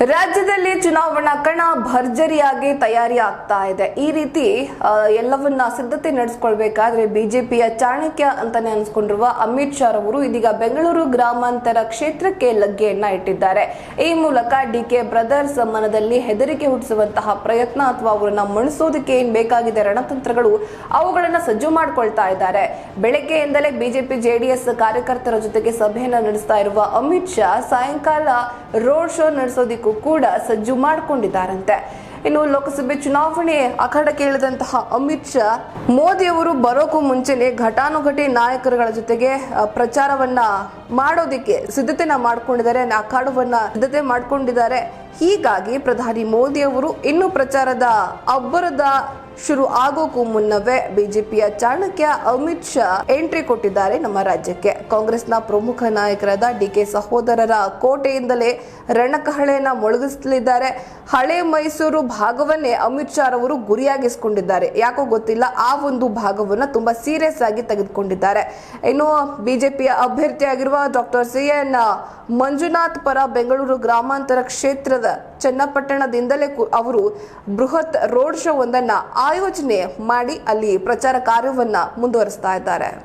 ರಾಜ್ಯದಲ್ಲಿ ಚುನಾವಣಾ ಕಣ ಭರ್ಜರಿಯಾಗಿ ತಯಾರಿ ಆಗ್ತಾ ಇದೆ. ಈ ರೀತಿ ಎಲ್ಲವನ್ನ ಸಿದ್ಧತೆ ನಡೆಸ್ಕೊಳ್ಬೇಕಾದ್ರೆ ಬಿಜೆಪಿಯ ಚಾಣಕ್ಯ ಅಂತಾನೆ ಅನ್ಸ್ಕೊಂಡಿರುವ ಅಮಿತ್ ಶಾ ರವರು ಇದೀಗ ಬೆಂಗಳೂರು ಗ್ರಾಮಾಂತರ ಕ್ಷೇತ್ರಕ್ಕೆ ಲಗ್ಗೆಯನ್ನ ಇಟ್ಟಿದ್ದಾರೆ. ಈ ಮೂಲಕ ಡಿ ಕೆ ಬ್ರದರ್ಸ್ ಮನದಲ್ಲಿ ಹೆದರಿಕೆ ಹುಟ್ಟಿಸುವಂತಹ ಪ್ರಯತ್ನ ಅಥವಾ ಅವರನ್ನ ಮಣಿಸೋದಕ್ಕೆ ಏನ್ ಬೇಕಾಗಿದೆ ರಣತಂತ್ರಗಳು, ಅವುಗಳನ್ನ ಸಜ್ಜು ಮಾಡ್ಕೊಳ್ತಾ ಇದ್ದಾರೆ. ಬೆಳಗ್ಗೆಯಿಂದಲೇ ಬಿಜೆಪಿ ಜೆಡಿಎಸ್ ಕಾರ್ಯಕರ್ತರ ಜೊತೆಗೆ ಸಭೆಯನ್ನ ನಡೆಸ್ತಾ ಇರುವ ಅಮಿತ್ ಶಾ ಸಾಯಂಕಾಲ ರೋಡ್ ಶೋ ನಡೆಸೋದಿಕ್ಕೂ ಕೂಡ ಸಜ್ಜು ಮಾಡಿಕೊಂಡಿದ್ದಾರಂತೆ. ಇನ್ನು ಲೋಕಸಭೆ ಚುನಾವಣೆ ಅಖಾಡ ಕೇಳಿದಂತಹ ಅಮಿತ್ ಶಾ, ಮೋದಿ ಅವರು ಬರೋಕ್ಕೂ ಮುಂಚೆನೆ ಘಟಾನುಘಟಿ ನಾಯಕರುಗಳ ಜೊತೆಗೆ ಪ್ರಚಾರವನ್ನ ಮಾಡೋದಿಕ್ಕೆ ಸಿದ್ಧತೆನ ಮಾಡ್ಕೊಂಡಿದ್ದಾರೆ ಅಖಾಡವನ್ನ ಸಿದ್ಧತೆ ಮಾಡ್ಕೊಂಡಿದ್ದಾರೆ. ಹೀಗಾಗಿ ಪ್ರಧಾನಿ ಮೋದಿ ಅವರು ಇನ್ನು ಪ್ರಚಾರದ ಅಬ್ಬರದ ಶುರು ಆಗೋಕ್ಕೂ ಮುನ್ನವೇ ಬಿಜೆಪಿಯ ಚಾಣಕ್ಯ ಅಮಿತ್ ಶಾ ಎಂಟ್ರಿ ಕೊಟ್ಟಿದ್ದಾರೆ ನಮ್ಮ ರಾಜ್ಯಕ್ಕೆ. ಕಾಂಗ್ರೆಸ್ನ ಪ್ರಮುಖ ನಾಯಕರಾದ ಡಿ ಕೆ ಸಹೋದರರ ಕೋಟೆಯಿಂದಲೇ ರಣಕಹಳೆಯನ್ನ ಮೊಳಗಿಸಲಿದ್ದಾರೆ. ಹಳೆ ಮೈಸೂರು ಭಾಗವನ್ನೇ ಅಮಿತ್ ಶಾ ರವರು ಗುರಿಯಾಗಿಸಿಕೊಂಡಿದ್ದಾರೆ. ಯಾಕೋ ಗೊತ್ತಿಲ್ಲ, ಆ ಒಂದು ಭಾಗವನ್ನ ತುಂಬಾ ಸೀರಿಯಸ್ ಆಗಿ ತೆಗೆದುಕೊಂಡಿದ್ದಾರೆ. ಇನ್ನು ಬಿಜೆಪಿಯ ಅಭ್ಯರ್ಥಿಯಾಗಿರುವ ಡಾಕ್ಟರ್ ಸಿ ಎನ್ ಮಂಜುನಾಥ್ ಪರ ಬೆಂಗಳೂರು ಗ್ರಾಮಾಂತರ ಕ್ಷೇತ್ರದ ಚನ್ನಪಟ್ಟಣದಿಂದಲೇ ಅವರು ಬೃಹತ್ ರೋಡ್ ಶೋ ಒಂದನ್ನ ಆಯೋಜನೆ ಮಾಡಿ ಅಲ್ಲಿ ಪ್ರಚಾರ ಕಾರ್ಯವನ್ನ ಮುಂದುವರಿಸ್ತಾ ಇದ್ದಾರೆ.